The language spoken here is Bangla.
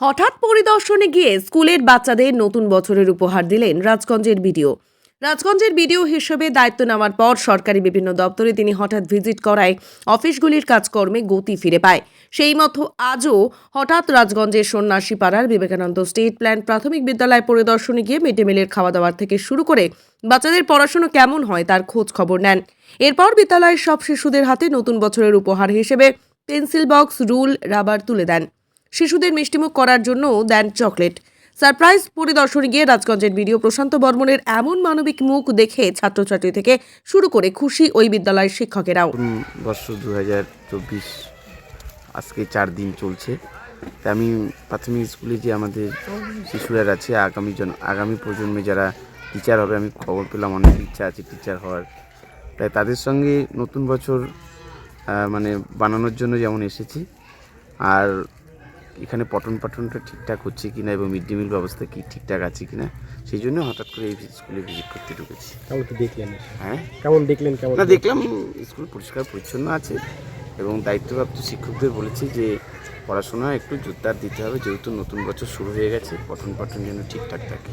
হঠাৎ পরিদর্শনে গিয়ে স্কুলের বাচ্চাদের নতুন বছরের উপহার দিলেন রাজগঞ্জের বিডিও। রাজগঞ্জের বিডিও হিসেবে দায়িত্ব নেওয়ার পর সরকারি বিভিন্ন দপ্তরে তিনি হঠাৎ ভিজিট করায় অফিসগুলির কাজকর্মে গতি ফিরে পায়। সেই মতো আজও হঠাৎ রাজগঞ্জের সন্ন্যাসী পাড়ার বিবেকানন্দ স্টেট প্ল্যান প্রাথমিক বিদ্যালয় পরিদর্শনে গিয়ে মিড ডে মিলের খাওয়া দাওয়ার থেকে শুরু করে বাচ্চাদের পড়াশুনো কেমন হয় তার খোঁজ খবর নেন। এরপর বিদ্যালয়ের সব শিশুদের হাতে নতুন বছরের উপহার হিসেবে পেন্সিল বক্স, রুল, রাবার তুলে দেন। শিশুদের মিষ্টিমুখ করার জন্য দেন চকলেট। সারপ্রাইজ পরিদর্শনে গিয়ে রাজগঞ্জের ভিডিও প্রশান্ত বর্মনের এমন মানবিক মুখ দেখে ছাত্রছাত্রী থেকে শুরু করে খুশি ওই বিদ্যালয়ের শিক্ষকেরাও। বর্ষ দু হাজার চব্বিশ, আজকে চার দিন চলছে। তা আমি প্রাথমিক স্কুলে যে আমাদের শিশুরা আছে, আগামী জন, আগামী প্রজন্মে যারা টিচার হবে, আমি খবর পেলাম, অনেক ইচ্ছা আছে টিচার হওয়ার। তাই তাদের সঙ্গে নতুন বছর মানে বানানোর জন্য যেমন এসেছি, আর এখানে পটন পাঠনটা ঠিকঠাক হচ্ছে কিনা এবং মিড ডে মিল ব্যবস্থা কি ঠিকঠাক আছে কিনা সেই জন্য হঠাৎ করে এই স্কুলে ভিজিট করতে ঢুকেছি। কেমন কি দেখলেন হ্যাঁ। কেমন দেখলেন কেমন না দেখলাম স্কুল পরিষ্কার পরিচ্ছন্ন আছে এবং দায়িত্বপ্রাপ্ত শিক্ষকদের বলেছি যে পড়াশোনা একটু জোরদার দিতে হবে যেহেতু নতুন বছর শুরু হয়ে গেছে পঠন পাঠন যেন ঠিকঠাক থাকে।